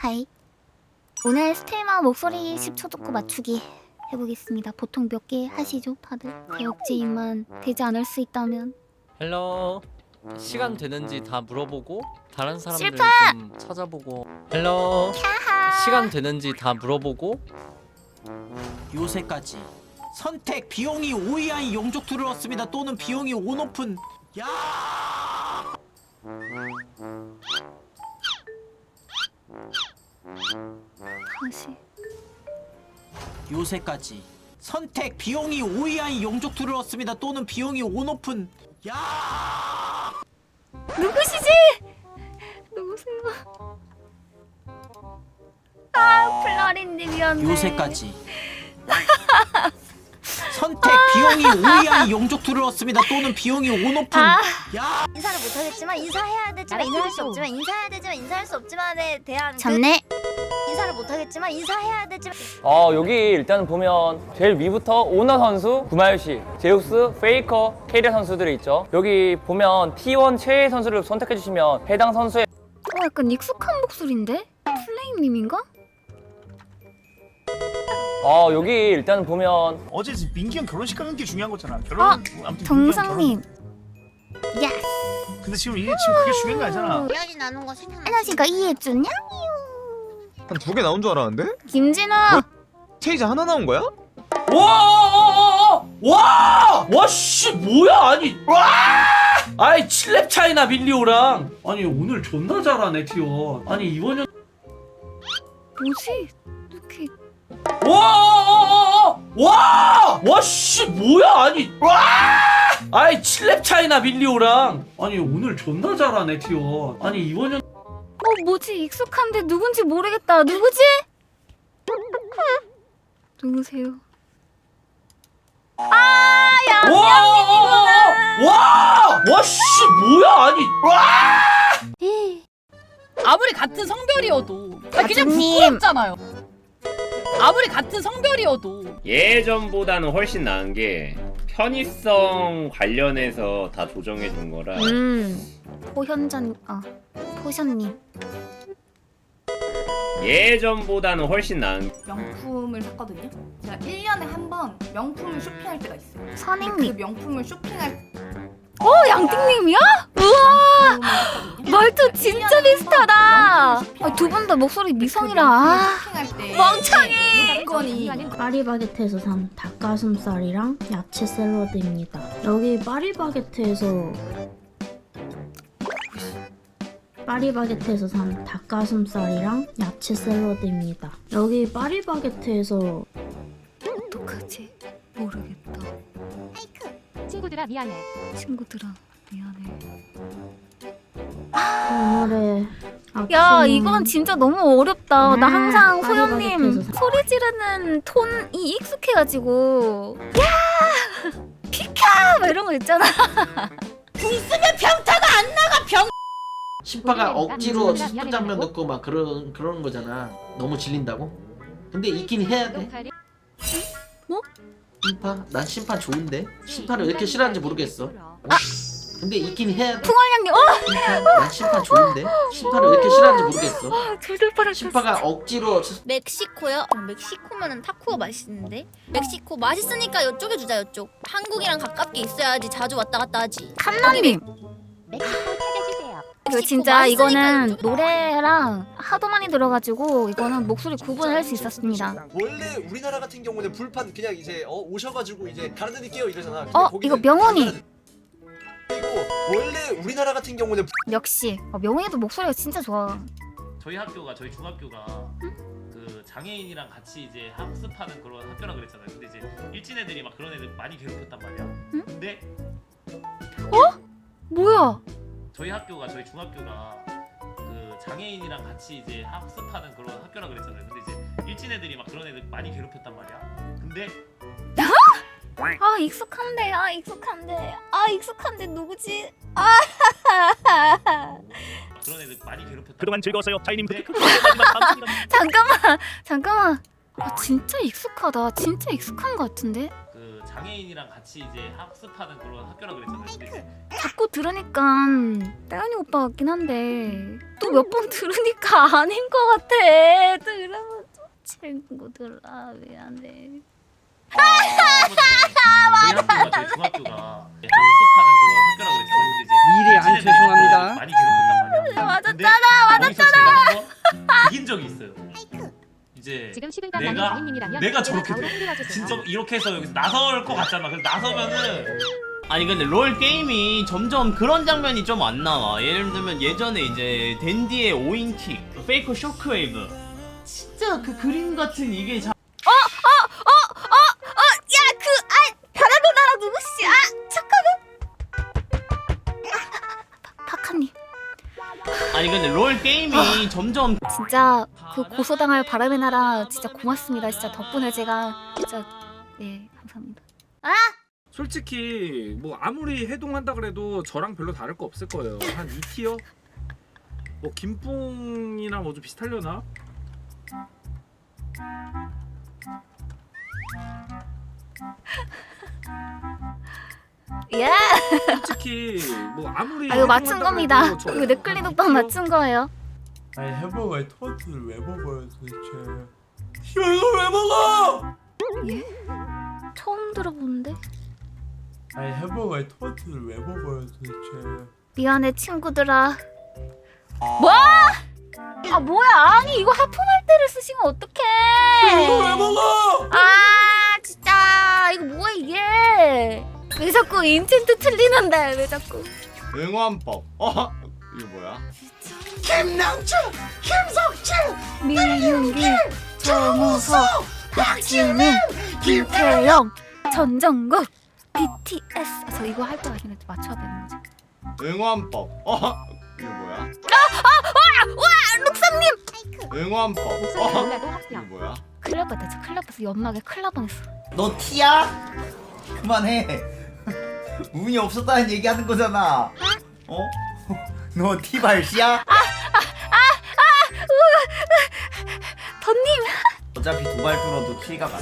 하이. 오늘 스텔마 목소리 10초 듣고 맞추기 해보겠습니다. 보통 몇 개 하시죠, 다들? 대역지인만 되지 않을 수 있다면. 헬로 시간 되는지 다 물어보고 다른 사람들 실패! 좀 찾아보고 헬로 시간 되는지 다 물어보고 요새까지 선택 비용이 5 이하의 용적 툴을 얻습니다 또는 비용이 5 높은 야 요새까지 선택 비용이 5 이하의 용적 툴을 얻습니다 또는 비용이 5 높은 야 누구시지? 누구세요? 아, 플라린님이었네. 요새까지 선택 비용이 5 이하의 용적 툴을 얻습니다 또는 비용이 5 높은 아. 야 인사를 못하겠지만 인사해야 되지만 인사할 수 없지만 인사해야 되지만 인사할 수 없지만에 대한 그 잡네. 인사를 못하겠지만 인사해야 되지만 어 여기 일단 보면 제일 위부터 오너 선수, 구마유시, 제우스, 페이커, 캐리어 선수들이 있죠. 여기 보면 T1 최애 선수를 선택해 주시면 해당 선수의 어, 약간 익숙한 목소리인데? 플레임님인가? 어 여기 일단 보면 어제 민기 형 결혼식 가는 게 중요한 거잖아. 결혼 아무튼 민기 형 정상님. 예스. 결혼. 근데 지금 이게 지금 그게 중요한 거 아니잖아. 이야기 나눈 거 생각나 안녕하십니까 이해준냐? 한 두 개 나온 줄 알았는데? 김진우. 체이자 하나 나온 거야? 와! 와! 와, 씨, 뭐야? 아니, 와! 아이, 7렙 차이나 밀리오랑. 아니, 오늘 존나 잘하네, 티원. 아니, 이번 년. 뭐지? 이렇게 와! 와! 와, 씨, 뭐야? 아니, 와! 아이, 7렙 차이나 밀리오랑. 아니, 오늘 존나 잘하네, 티원. 아니, 이번 년. 어 뭐지 익숙한데 누군지 모르겠다. 누구지? 누구세요? 와! 와! 와, 씨, 뭐야? 아니, 와! 아무리 같은 성별이어도 아, 그냥 가즈님. 부끄럽잖아요. 아무리 같은 성별이어도 예전보다는 훨씬 나은 게 편의성 관련해서 다 조정해 준 거라 음 포현전 아 포션님. 예전보다는 훨씬 나은 명품을 샀거든요. 제가 1년에 한 번 명품을 쇼핑할 때가 있어요. 근데 그 선행님. 명품을 쇼핑할 어 양띵님이야? 우와 말투 진짜 비슷하다. 아, 두 분 다 목소리 미성이라. 아, 쇼핑할 때 멍청이! 무조건이 파리바게트에서 산 닭가슴살이랑 야채 샐러드입니다. 여기 파리바게트에서 파리바게트에서 산 닭가슴살이랑 야채 샐러드입니다. 여기 파리바게트에서 어떡하지? 모르겠다. 친구들아 미안해 친구들아 미안해. 오늘의 야 이건 진짜 너무 어렵다. 나 음, 항상 사- 소리 지르는 톤이 익숙해가지고 야 피카 막 이런 거 있잖아. 심파가 억지로 10분 장면 넣고 막 그런 그러는 거잖아. 너무 질린다고? 근데 있긴 해야 돼. 뭐? 심파? 난 심파 좋은데. 심파를 왜 이렇게 싫어하는지 모르겠어. 어? 근데 있긴 해야 돼. 풍월량님 어? 난 심파 좋은데. 심파를 왜 이렇게 싫어하는지 모르겠어. 둘둘 뻔했어. 심파가 억지로 멕시코요? 어, 멕시코면은 타코가 맛있는데 멕시코 맛있으니까 이쪽에 주자 이쪽 한국이랑 가깝게 있어야지 자주 왔다 갔다 하지 칸나님 멕시코 찾아주세요 이거 진짜 이거는 노래랑 하도 많이 들어가지고 이거는 목소리 구분할 수 있었습니다. 원래 우리나라 같은 경우는 불판 그냥 이제 어, 오셔가지고 이제 갈아드릴게요 이러잖아. 근데 어 거기는 이거 명훈이 그리고 원래 우리나라 같은 경우는 역시 어, 명훈이도 목소리가 진짜 좋아. 저희 학교가 저희 중학교가 그 장애인이랑 같이 이제 학습하는 그런 학교라 그랬잖아요. 근데 이제 일진 애들이 막 그런 애들 많이 괴롭혔단 말이야. 응? 근데 뭐야? 저희 학교가 저희 중학교가 그 장애인이랑 같이 이제 학습하는 그런 학교라 그랬잖아요. 근데 이제 일진 애들이 막 그런 애들 많이 괴롭혔단 말이야. 근데 아 익숙한데 아 익숙한데 아 익숙한데 누구지? 아 그런 애들 많이 괴롭혔단 그동안 즐거웠어요. 차이님 네. 잠깐만 잠깐만 아 진짜 익숙하다 진짜 익숙한 것 같은데 그 장애인이랑 같이 이제 학습하는 그런 학교라 그랬잖아요. 근데 이제 자꾸 들으니까 따연이 오빠 같긴 한데 또 몇 번 들으니까 아닌 것 같아. 또 이러면 또 친구들아 미안해. 이제 미리 안 죄송합니다. 많이 괴롭혔단 말이야. 맞았잖아, 한번 이긴 적이 있어요. 이제 지금 식은땀 내가 나는 본인이라면 내가 저렇게 돼. 진짜 이렇게 해서 여기서 나설 것 같잖아. 그래서 나서면은 아니 근데 롤 게임이 점점 그런 장면이 좀 안 나와 예를 들면 예전에 이제 댄디의 오인킥 페이커 쇼크웨이브 진짜 그 그림 같은 이게 자... 아니 근데 롤 게임이 점점 진짜 그 고소당할 바람의 나라 진짜 고맙습니다. 진짜 덕분에 제가 진짜 네 감사합니다. 아 솔직히 뭐 아무리 해동한다 그래도 저랑 별로 다를 거 없을 거예요. 한 2티어? 뭐 김뿡이랑 뭐 좀 비슷하려나? 예. 솔직히 뭐 아무리 아 이거 맞춘 겁니다. 저- 이거 넷클리 독방 맞춘 거예요. 아니 햄버거에 토마토를 왜 먹어요 도대체 이걸 왜 먹어? 예? 처음 들어보는데. 아니 햄버거에 토마토를 왜 먹어요 도대체 미안해 친구들아. 뭐? 아 뭐야? 아니 이거 하품할 때를 쓰시면 어떡해? 이거 왜 먹어? 아 진짜 이거 뭐야 이게? 왜 자꾸 인챈트 틀리는데 왜 자꾸? 응원법. 어? 이거 뭐야? 김남주, 김석진, 미윤기, 정우석, 박지민, 김태영, 전정국, BTS. 아, 저 이거 할거 아니라 맞춰야 되는 거지. 응원법. 어? 이거 뭐야? 아, 아, 와, 와, 룩삼님. 응원법. 어? 이거 뭐야? 날 뻔했어. 큰일 날 뻔했어. 연막에 날 뻔했어. 너 티야? 그만해. 운이 없었다는 얘기하는 거잖아. 어? 너 티발씨야? 던님. 어차피 도발 뚫어도 키가 거.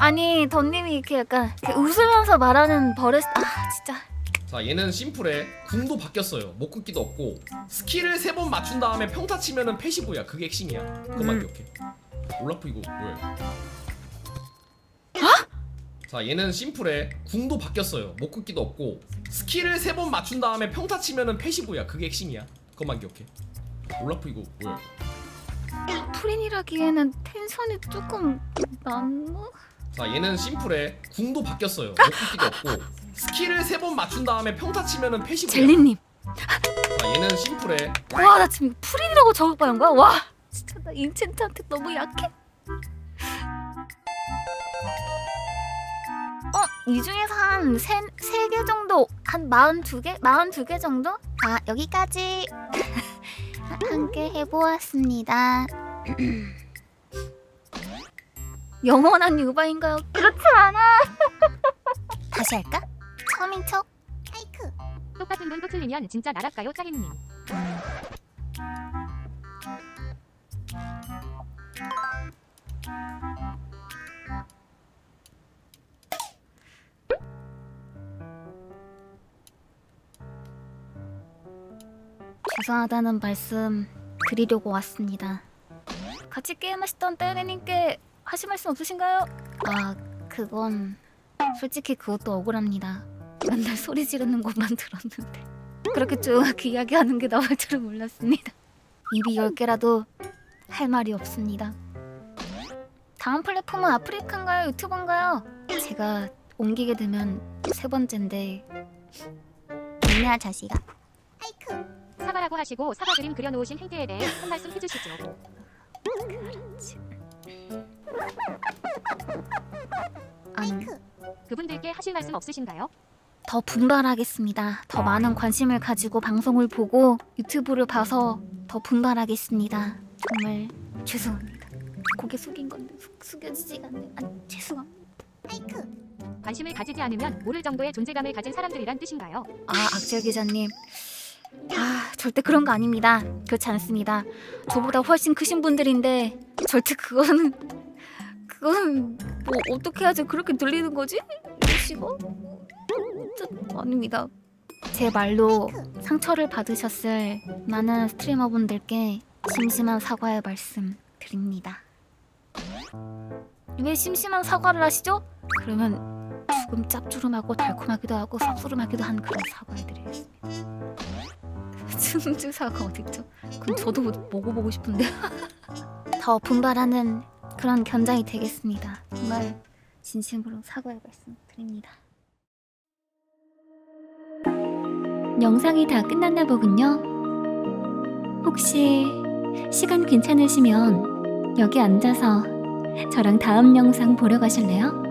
아니 던님이 이렇게 약간 이렇게 웃으면서 말하는 버릇. 아 진짜. 자 얘는 심플해 궁도 바뀌었어요 못 끊기도 없고 스킬을 세 번 맞춘 다음에 평타 치면은 패시브야 그게 핵심이야 그것만 음. 기억해 올라프 이거 뭐야 어? 자 얘는 심플해. 궁도 바뀌었어요. 못 끊기도 없고. 스킬을 세 번 맞춘 다음에 평타 치면은 패시브야. 그게 핵심이야. 그것만 기억해. 올라프 이거 뭐야? 프린이라기에는 텐션이 조금 낮나? 자 얘는 심플해. 궁도 바뀌었어요. 못 끊기도 없고. 스킬을 세 번 맞춘 다음에 평타 치면은 패시브야. 젤리님. 자 얘는 심플해. 와 나 지금 프린이라고 저격받은 거야? 와 진짜 나 인챈트한테 너무 약해. 이 중에서 한 세 세 개 정도 한 마흔 두 개? 마흔 두개 정도? 아 여기까지 함께 해보았습니다. 영원한 유바인가요? 그렇지 않아. 다시 할까? 처음인 척. 하이크. 똑같은 분또 틀리면 진짜 나랄까요 짜리님 죄송하다는 말씀 드리려고 왔습니다. 같이 게임하시던 떼레님께 하실 말씀 없으신가요? 아 그건 솔직히 그것도 억울합니다. 맨날 소리 지르는 것만 들었는데 그렇게 조용하게 이야기하는 게 나올 줄은 몰랐습니다. 입이 열 개라도 할 말이 없습니다. 다음 플랫폼은 아프리카인가요? 유튜브인가요? 제가 옮기게 되면 세 번째인데 있냐 자식아. 사과라고 하시고 사과 그림 그려놓으신 행태에 대해 한 말씀 해주시죠 아니 그분들께 하실 말씀 없으신가요? 더 분발하겠습니다. 더 많은 관심을 가지고 방송을 보고 유튜브를 봐서 더 분발하겠습니다. 정말 죄송합니다. 고개 숙인 건데 숙, 숙여지지가 않네. 아, 죄송합니다. 관심을 가지지 않으면 모를 정도의 존재감을 가진 사람들이란 뜻인가요? 아 악질 기자님. 아 절대 그런 거 아닙니다. 그렇지 않습니다. 저보다 훨씬 크신 분들인데 절대 그거는 그거는 뭐 어떻게 해야지 그렇게 들리는 거지? 저, 아닙니다. 제 말로 상처를 받으셨을 많은 스트리머분들께 심심한 사과의 말씀 드립니다. 왜 심심한 사과를 하시죠? 그러면 조금 짭조름하고 달콤하기도 하고 쌉소름하기도 한 그런 사과해드리겠습니다. 춘주 사과 어딨죠? 그럼 저도 먹어보고 싶은데 더 분발하는 그런 견장이 되겠습니다. 정말 진심으로 사과의 말씀 드립니다. 영상이 다 끝났나 보군요. 혹시 시간 괜찮으시면 여기 앉아서 저랑 다음 영상 보러 가실래요?